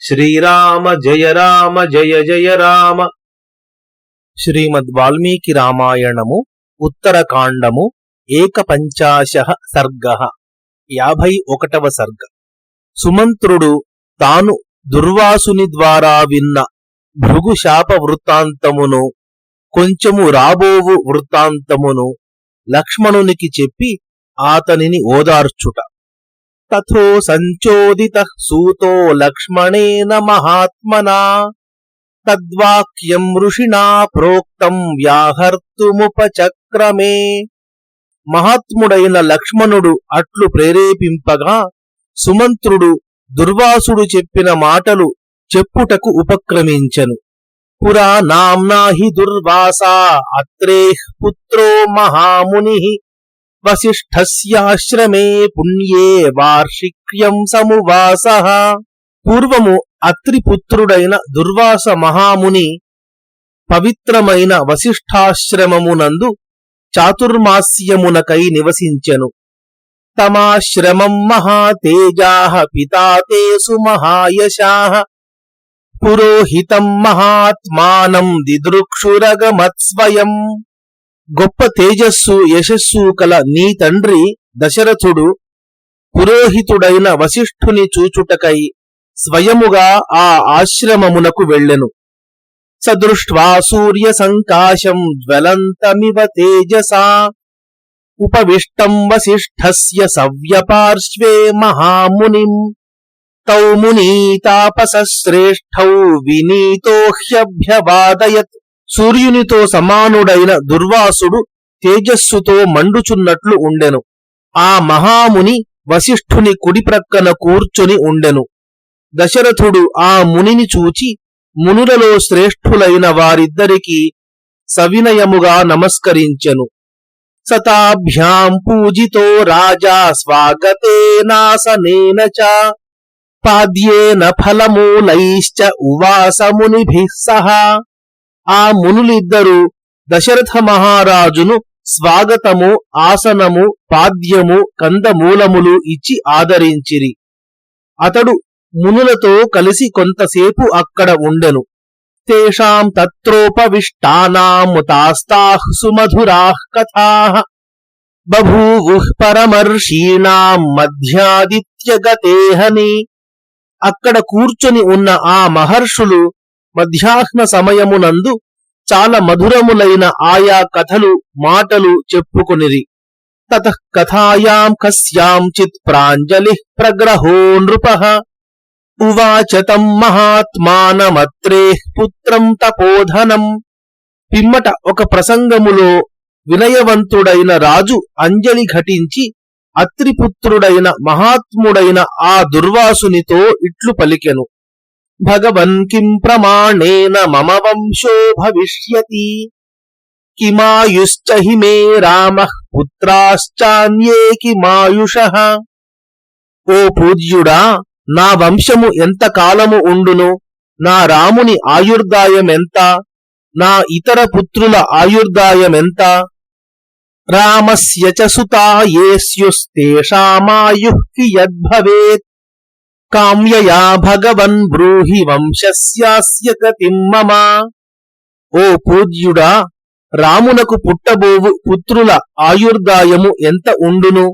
శ్రీరామ జయ రామ జయ జయ రామ. శ్రీమద్ వాల్మీకి రామాయణము ఉత్తరకాండము ఏకపంచాశ సర్గ. యాభై ఒకటవ సర్గ. సుమంత్రుడు తాను దుర్వాసుని ద్వారా విన్న భృగుశాప వృత్తాంతమును కొంచెము రాబోవు వృత్తాంతమును లక్ష్మణునికి చెప్పి ఆతనిని ఓదార్చుట. తథో సంచోదిత సూతో లక్ష్మణేన మహాత్మనా తద్వాక్యం ఋషిణా ప్రోక్తం వ్యాహర్తుముపచక్రమే. మహాత్ముడైన లక్ష్మణుడు అట్లు ప్రేరేపింపగా సుమంత్రుడు దుర్వాసుడు చెప్పిన మాటలు చెప్పుటకు ఉపక్రమించెను. పురా నామ్నా హి దుర్వాసా అత్రేః పుత్రో మహాముని వసిష్ఠస్యాశ్రమే పుణ్యే వార్షిక్యం సమువాస పూర్వము అత్రిపుత్రుడైన దుర్వాస మహాముని పవిత్రమైన వసిష్ఠాశ్రమమునందు చాతుర్మాస్యమునకై నివసించెను తమాశ్రమం మహాతేజా పితాతేసు తేసు పురోహితం మహాత్మానం దిదృక్షురగమత్స్వయం గొప్ప తేజస్సు యశస్సు కల నీ తండ్రి దశరథుడు పురోహితుడైన వశిష్ఠుని చూచుటకై స్వయముగా ఆ ఆశ్రమమునకు వెళ్ళెను. సదృష్ట్వా సూర్య సంకాశం జ్వలంతమివ తేజసా. ఉపవిష్టం వసిష్ఠస్య సవ్యపార్శ్వే మహామునిం. తౌ మునీతాపసశ్రేష్ఠౌ వినీతో హ్యభ్యవాదయత్ సూర్యునితో సమానుడైన దుర్వాసుడు తేజస్సుతో మండుచున్నట్లు ఉండెను. ఆ మహాముని వశిష్ఠుని కుడి ప్రక్కన కూర్చొని ఉండెను. దశరథుడు ఆ మునిని చూచి మునులలో శ్రేష్ఠులైన వారిద్దరికీ సవినయముగా నమస్కరించెను. సతాభ్యాం పూజితో రాజా స్వాగతేనాసనేన చ. పాద్యేన ఫలమూలైశ్చ ఉవాసమునిభిః సహా. ఆ మునులిద్దరూ దశరథ మహారాజును స్వాగతము ఆసనము పాద్యము కందమూలములు ఇచ్చి ఆదరించిరి. అతడు మునులతో కలిసి కొంతసేపు అక్కడ ఉండెను. తేషాం తత్రోపవిష్టానాముతాస్తాః సుమధురాః కథాః. బభూవుః పరమర్షీణాం మధ్యాదిత్యగతేహని. అక్కడ కూర్చొని ఉన్న ఆ మహర్షులు మధ్యాహ్న సమయమునందు చాలా మధురములైన ఆయా కథలు మాటలు చెప్పుకొనిరి. తత కథాయాం కస్యాంచిత్ ప్రాంజలి ప్రగ్రహో నృప. ఉవాచ తం మహాత్మానమత్రే పుత్రం తపోధనం. పిమ్మట ఒక ప్రసంగములో వినయవంతుడైన రాజు అంజలి ఘటించి అత్రిపుత్రుడైన మహాత్ముడైన ఆ దుర్వాసునితో ఇట్లు పలికెను. భగవన్ కిం ప్రమాణేన మమ వంశో భవిష్యతి. కిమాయుశ్చ హి మే రామ పుత్రాశ్చాన్యే కిమాయుష. ఓ పూజ్యుడా నా వంశము ఎంత కాలము ఉండును? నా రాముని ఆయుర్దాయమెంత నా ఇతర పుత్రుల ఆయుర్దాయమెంత రామస్య చ సుతా యేస్యుస్తేషామాయుః కియద్భవేత్. కామ్యయా భగవన్ బ్రూహి వంశస్యాస్య గతిం మమ ఓ పూజ్యుడా రామునకు పుట్టబోవు పుత్రుల ఆయుర్దాయము ఎంత ఉండును?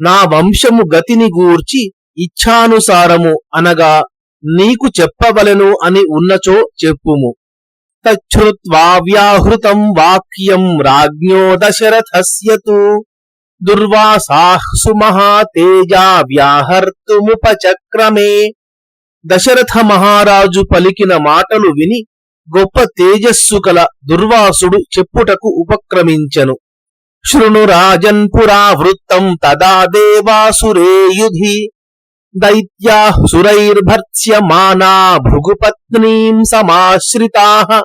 నా వంశము గతిని గూర్చి ఇచ్ఛానుసారము అనగా నీకు చెప్పవలెను అని ఉన్నచో చెప్పుము. తచ్చుత్వా వ్యాహృతం వాక్యం రాజ్ఞో దశరథస్యతు దుర్వాసాః సుమహాతేజా వ్యాహర్తుముపచక్రమే. దశరథ మహారాజు పలికిన మాటలు విని గొప్ప తేజస్సు కల దుర్వాసుడు చెప్పుటకు ఉపక్రమించను. శృణు రాజన్ పురా తదా దేవాసురేయుధి దైత్యా సురైర్భర్త్స్యమానా భృగుపత్నీం సమాశ్రితాః.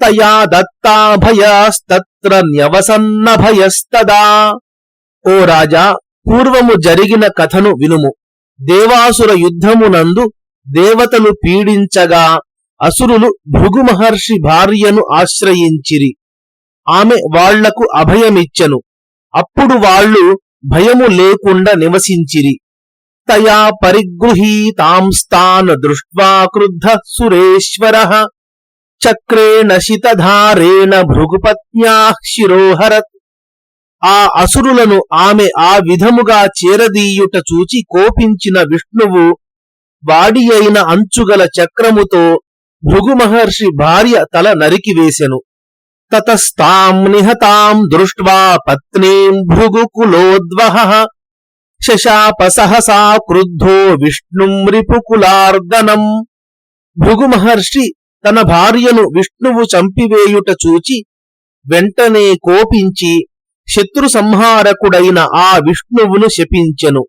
తయా దత్తాభయాస్తత్ర న్యవసన్నభయస్తదా. ఓ రాజా పూర్వము జరిగిన కథను వినుము. దేవాసుర యుద్ధమునందు దేవతలు పీడించగా అసురులు భృగు మహర్షి భార్యను ఆశ్రయించిరి. ఆమె వాళ్ళకు అభయమిచ్చెను. అప్పుడు వాళ్ళు భయము లేకుండా నివసించిరి. తయా పరిగృహీతాంస్తాన్ దృష్ట్వా క్రుద్ధ సురేశ్వర చక్రేణ శితధారేణ భృగుపత్న్యా శిరోహరత్. ఆ అసురులను ఆమె ఆ విధముగా చేరదీయుట చూచి కోపించిన విష్ణువు వాడి అయిన అంచుగల చక్రముతో భృగు మహర్షి భార్య తల నరికివేశెను తతస్తాం నిహతాం దృష్ట్వా పత్నీం భృగుకులోద్వహ శశాప సహసా క్రుద్ధో విష్ణుం రిపుకులార్దనం భృగు మహర్షి తన భార్యను విష్ణువు చంపివేయుట చూచి వెంటనే కోపించి శత్రు సంహారకుడైన ఆ విష్ణువును శపించెను.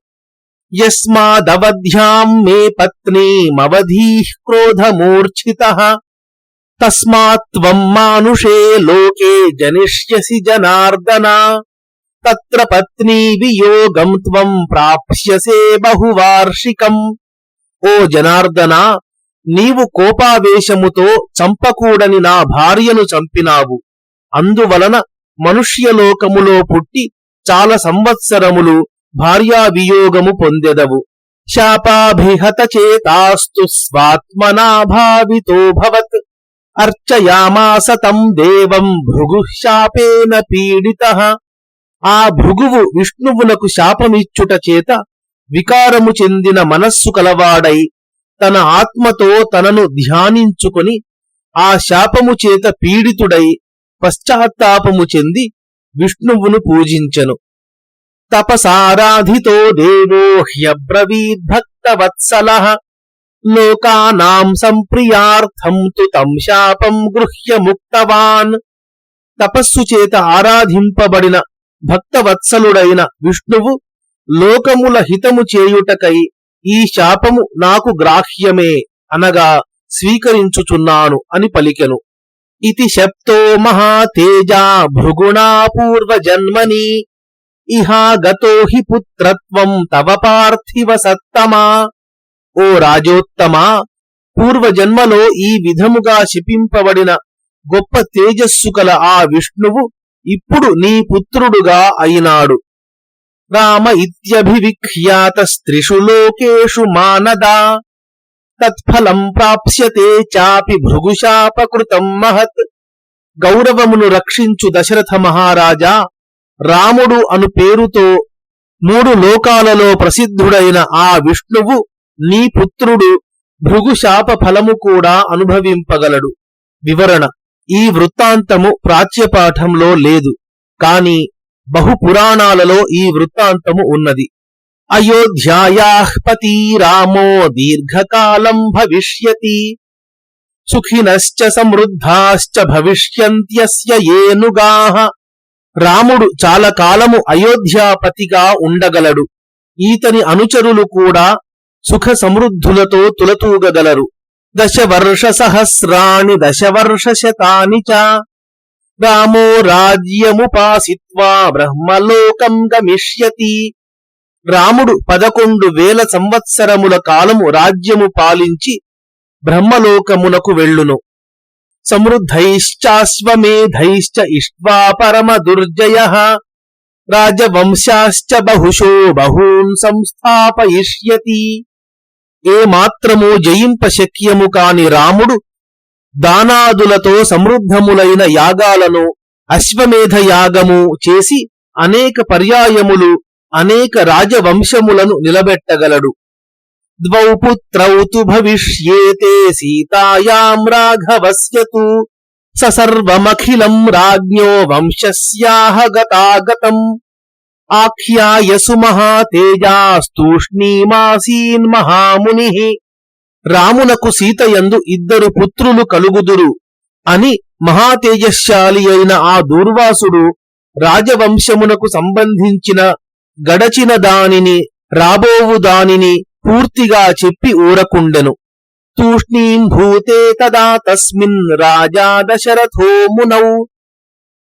యస్మాదవధ్యాం మే పత్నీమవధీ క్రోధమూర్ఛిత. తస్మాత్వం మానుషే లోకే జనిష్యసి జనార్దన. తత్ర పత్నీ వియోగం త్వం ప్రాప్స్యసే బహువార్షికం. ఓ జనార్దన నీవు కోపావేశముతో చంపకూడని నా భార్యను చంపినావు. అందువలన మనుష్యలోకములో పుట్టి చాలా సంవత్సరములు భార్యావియోగము పొందెదవు. శాపాభిహత చేతాస్తు స్వాత్మనాభావితో భవత్. అర్చయామాస తం దేవం భృగు శాపేన పీడిత. ఆ భృగువు విష్ణువునకు శాపమిచ్చుట చేత వికారము చెందిన మనస్సు కలవాడై తన ఆత్మతో తనను ధ్యానించుకొని ఆ శాపము చేత పీడితుడై పశ్చాత్తాపము చెంది విష్ణువును పూజించెను. తపసారాధితో దేవో హ్యబ్రవీద్భక్తవత్సల. లోకానాం సంప్రియార్థం తు తం శాపం గృహ్య ముక్తవాన్ తపస్సు చేత ఆరాధింపబడిన భక్తవత్సలుడైన విష్ణువు లోకముల హితము చేయుటకై ఈ శాపము నాకు గ్రాహ్యమే అనగా స్వీకరించుచున్నాను అని పలికెను. ఇది శప్తో మహాతేజా భృగుణా పూర్వజన్మని ఇహా గతో హి పుత్రత్వం తవ పార్థివ సత్తమా ఓ రాజోత్తమా పూర్వజన్మలో ఈ విధముగా శిపింపబడిన గొప్ప తేజస్సు కల ఆ విష్ణువు ఇప్పుడు నీ పుత్రుడుగా అయినాడు। రామ ఇత్యభివిఖ్యాత స్త్రిషు లోకేషు మానదా। తత్ఫలం ప్రాప్స్యతే చాపి భృగుశాపకృతం మహత్. గౌరవమును రక్షించు దశరథ మహారాజా రాముడు అను పేరుతో మూడు లోకాలలో ప్రసిద్ధుడైన ఆ విష్ణువు నీ పుత్రుడు భృగుశాప ఫలము కూడా అనుభవింపగలడు. వివరణ ఈ వృత్తాంతము ప్రాచ్యపాఠంలో లేదు కాని బహుపురాణాలలో ఈ వృత్తాంతము ఉన్నది. అయోధ్యాయాపతి రామో దీర్ఘకాలం భవిష్యతి సుఖినశ్చ సమృద్ధాశ్చ భవిష్యంత్యస్య ఏనుగాః. రాముడు చాలా కాలము అయోధ్యాపతిగా ఉండగలడు. ఈతని అనుచరులు కూడా సుఖ సమృద్ధులతో తులతూగగలరు. దశవర్ష సహస్రాణి దశవర్ష శతాని చ. రామో రాజ్యముపాసిత్వా బ్రహ్మలోకం గమిష్యతి. రాముడు పదకొండు వేల సంవత్సరముల కాలము రాజ్యము పాలించి బ్రహ్మలోకమునకు వెళ్ళును. సమృద్ధైశ్చాశ్వమేధైశ్చ ఇష్వా పరమ దుర్జయ రాజవంశాశ్చ బహుశో బహూన్ సంస్థాపయిష్యతి. ఏ మాత్రము జయింప శక్యము కాని రాముడు దానాదులతో సమృద్ధములైన యాగాలను అశ్వమేధ యాగము చేసి అనేక పర్యాయములు అనేక రాజవంశములను నిలబెట్టగలడు. ద్వౌపుత్రౌతు భవిష్యేతే సీతాయాం రాఘవస్యతు స సర్వమఖిలం రాజ్ఞో వంశస్యాహ గతాగతం. ఆఖ్యాయసు మహాతేజాస్తూష్ణీమాసీన్ మహాముని. రామునకు సీతయందు ఇద్దరు పుత్రులు కలుగుదురు. అని మహాతేజశాలి అయిన ఆ దూర్వాసుడు రాజవంశమునకు సంబంధించిన గడచిన దానిని రాబోవు దానిని పూర్తిగా చెప్పి ఊరకుండెను. తూష్ణీంభూతే తదా తస్మిన్ రాజా దశరథో మునౌ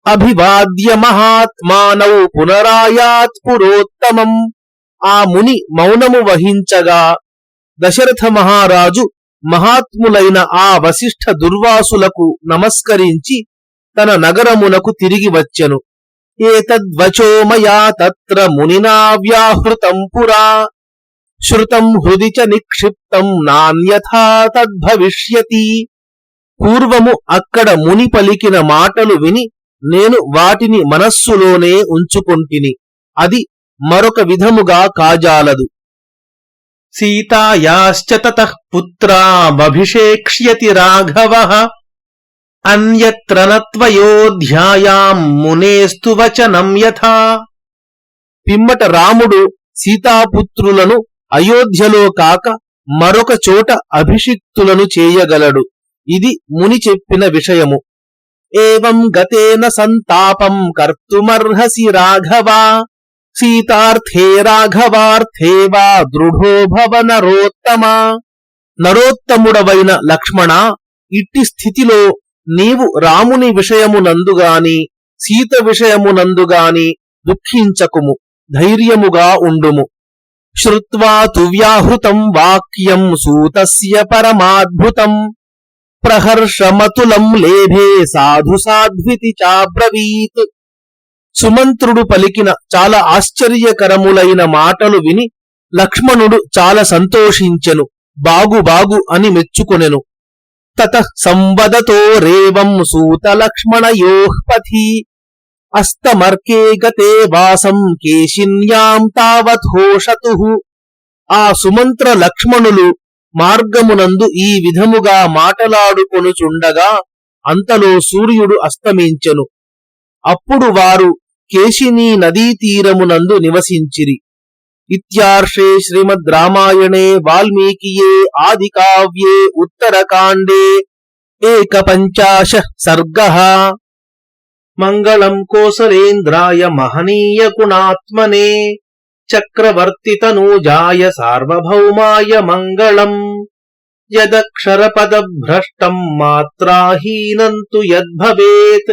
అభివాద్య మహాత్మానౌ పునరాయాత్ పురోత్తమం. ఆ ముని మౌనము వహించగా దశరథ మహారాజు మహాత్ములైన ఆ వశిష్ఠ దుర్వాసులకు నమస్కరించి తన నగరమునకు తిరిగి వచ్చెను. ఏతద్వచో మయా తత్ర మునినా వ్యాహృతం పురా. శృతం హృది చ నిక్షిప్తం నాణ్యథా తద్భవిష్యతి. పూర్వము అక్కడ ముని పలికిన మాటలు విని నేను వాటిని మనస్సులోనే ఉంచుకొంటిని. అది మరొక విధముగా కాజాలదు. సీతాయాశ్చ తతః పుత్రామభిషేక్ష్యతి రాఘవ. అన్యత్ర నత్వయోధ్యాయాం మునేస్తు వచనం యథా. పిమ్మట రాముడు సీతాపుత్రులను అయోధ్యలో కాక మరొక చోట అభిషిక్తులను చేయగలడు. ఇది ముని చెప్పిన విషయము. ఏవం గతేన సంతాపం కర్తుమర్హసి రాఘవా. సీతార్థే రాఘవార్థే వా దృఢో భవ నరోత్తమా. నరోత్తముడవైన లక్ష్మణ ఇట్టి స్థితిలో నీవు రాముని విషయమునందుగాని సీత విషయమునందుగాని దుఃఖించకుము ధైర్యముగా ఉండుము. శ్రుత్వా తు వ్యాహృతం వాక్యం సూతస్య పరమాద్భుతం ప్రహర్షమతులం లేభే సాధు సాధ్వితి చాబ్రవీత్. సుమంత్రుడు పలికిన చాలా ఆశ్చర్యకరములైన మాటలు విని లక్ష్మణుడు చాలా సంతోషించెను బాగు బాగు అని మెచ్చుకొనెను. తత సంవదతో రేవం సూత పథి అస్తమర్కే గతే వాసం కేశిన్యాం తావధోషతు ఆ సుమంత్ర లక్ష్మణులు మార్గమునందు ఈ విధముగా మాటలాడుకొనుచుండగా అంతలో సూర్యుడు అస్తమించెను. అప్పుడు వారు కేశినీ నదీ తీరమునందు నివసించిరి. इत्यार्षे श्रीमद् रामायणे वाल्मीकिये आदिकाव्ये उत्तरकाण्डे एकपञ्चाशः सर्गः मङ्गलम् कोसलेन्द्राय महनीयगुणात्मने चक्रवर्तितनूजाय सार्वभौमाय मङ्गलम् यदक्षरपदभ्रष्टम् मात्राहीनम् तु यद्भवेत्